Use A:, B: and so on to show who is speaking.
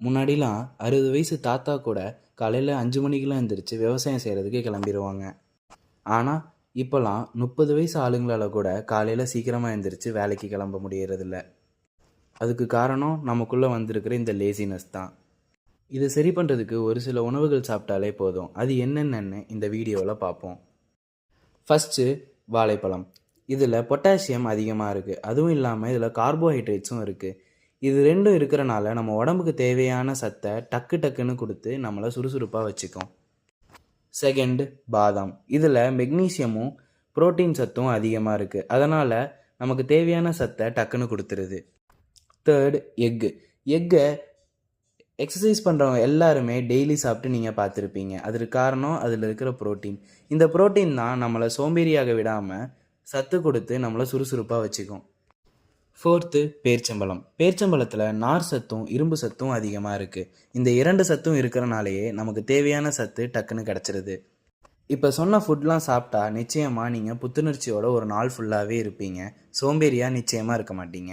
A: முன்னாடிலாம் அறுபது வயசு தாத்தா கூட காலையில் அஞ்சு மணிக்கெலாம் எழுந்திரிச்சு விவசாயம் செய்கிறதுக்கு கிளம்பிடுவாங்க ஆனால் இப்போலாம் முப்பது வயசு ஆளுங்களால் கூட காலையில் சீக்கிரமாக எழுந்திரிச்சு வேலைக்கு கிளம்ப முடியறதில்ல. அதுக்கு காரணம் நமக்குள்ளே வந்திருக்கிற இந்த லேசினஸ் தான். இதை சரி பண்ணுறதுக்கு ஒரு சில உணவுகள் சாப்பிட்டாலே போதும். அது என்னென்னு இந்த வீடியோவில் பார்ப்போம். ஃபஸ்ட்டு வாழைப்பழம். இதில் பொட்டாசியம் அதிகமாக இருக்குது அதுவும் இல்லாமல் இதில் கார்போஹைட்ரேட்ஸும் இருக்குது இது ரெண்டும் இருக்கிறனால நம்ம உடம்புக்கு தேவையான சத்தை டக்கு டக்குன்னு கொடுத்து நம்மளை சுறுசுறுப்பாக வச்சுக்கும். செகண்ட் பாதாம். இதில் மெக்னீசியமும் புரோட்டீன் சத்தும் அதிகமாக இருக்குது அதனால் நமக்கு தேவையான சத்தை டக்குன்னு கொடுத்துருது. தேர்ட் எக்கு எக்கை எக்ஸசைஸ் பண்ணுறவங்க எல்லாருமே டெய்லி சாப்பிட்டு நீங்கள் பார்த்துருப்பீங்க. அதுக்கு காரணம் அதில் இருக்கிற புரோட்டீன் இந்த புரோட்டீன் தான் நம்மளை சோம்பேறியாக விடாமல் சத்து கொடுத்து நம்மளை சுறுசுறுப்பாக வச்சுக்கும். ஃபோர்த்து பேர்ச்சம்பழம் பேர்ச்சம்பழத்தில் நார் சத்தும் இரும்பு சத்தும் அதிகமாக இருக்குது இந்த இரண்டு சத்தும் இருக்கிறனாலேயே நமக்கு தேவையான சத்து டக்குன்னு கிடச்சிருது. இப்போ சொன்ன ஃபுட்லாம் சாப்பிட்டா நிச்சயமாக நீங்கள் புத்துணர்ச்சியோட ஒரு நாள் ஃபுல்லாகவே இருப்பீங்க. சோம்பேறியாக நிச்சயமாக இருக்க மாட்டீங்க.